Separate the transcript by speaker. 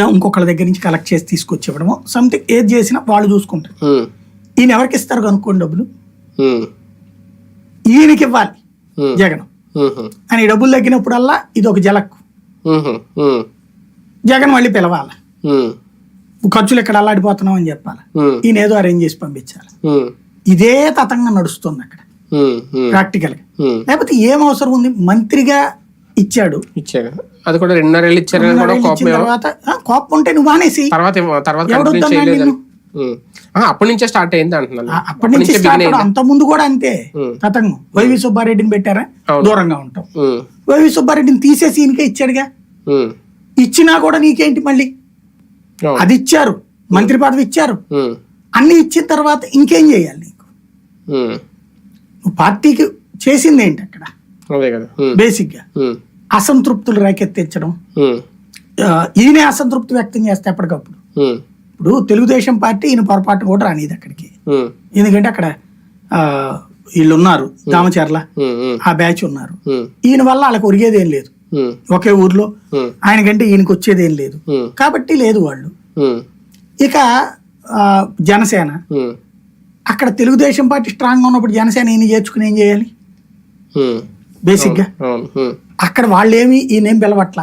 Speaker 1: ఇంకొకళ్ళ దగ్గర నుంచి కలెక్ట్ చేసి తీసుకొచ్చి ఇవ్వడము సంథింగ్ ఏది చేసినా వాళ్ళు చూసుకుంటారు. ఈయన ఎవరికి ఇస్తారు కనుక్కోండి డబ్బులు? ఈయనకి ఇవ్వాలి. జగన్. అని డబ్బులు తగ్గినప్పుడల్లా ఇది ఒక జలక్కు జగన్ మళ్ళీ పిలవాలి. ఖర్చులు ఇక్కడ అల్లాడిపోతున్నాం అని చెప్పాలి. ఈయన ఏదో అరేంజ్ చేసి పంపించాలి. ఇదే తతంగా నడుస్తుంది అక్కడ.
Speaker 2: ప్రాక్టికల్గా.
Speaker 1: లేకపోతే ఏం అవసరం ఉంది? మంత్రిగా ఇచ్చాడు.
Speaker 2: ఇచ్చారు అది కూడా రెండున్నరేళ్ళు కోపం
Speaker 1: ఇచ్చిన. తర్వాత కోపం ఉంటే నువ్వు మానేసి
Speaker 2: తర్వాత తర్వాత అప్పటి నుంచే స్టార్ట్ అయింది అంటున్నాను.
Speaker 1: అప్పటి నుంచి? అంత ముందు కూడా అంతే. తతంగం వైవి సుబ్బారెడ్డిని పెట్టారా. దూరంగా ఉంటాం. వైవి సుబ్బారెడ్డిని తీసేసి ఈయనకే ఇచ్చాడుగా? ఇచ్చినా కూడా నీకేంటి మళ్ళీ. అది ఇచ్చారు. మంత్రి పదవి ఇచ్చారు. అన్ని ఇచ్చిన తర్వాత ఇంకేం చేయాలి నీకు? పార్టీకి చేసింది ఏంటి అక్కడ?
Speaker 2: బేసిక్గా.
Speaker 1: అసంతృప్తులు రేకెత్తించడం. ఈయనే అసంతృప్తి వ్యక్తం చేస్తే ఎప్పటికప్పుడు. ఇప్పుడు తెలుగుదేశం పార్టీ ఈయన పొరపాటు కూడా రానిది అక్కడికి. ఎందుకంటే అక్కడ వీళ్ళు ఉన్నారు దామచర్ల ఆ బ్యాచ్ ఉన్నారు. ఈయన వల్ల వాళ్ళకి ఒరిగేది ఏం లేదు. ఒకే ఊర్లో ఆయనకంటే ఈయనకి వచ్చేది ఏం లేదు. కాబట్టి లేదు వాళ్ళు. ఇక జనసేన. అక్కడ తెలుగుదేశం పార్టీ స్ట్రాంగ్ ఉన్నప్పుడు జనసేన ఈయన చేర్చుకుని ఏం చేయాలి?
Speaker 2: బేసిక్గా.
Speaker 1: అక్కడ వాళ్ళేమి ఈయనేం పిలవట్ల?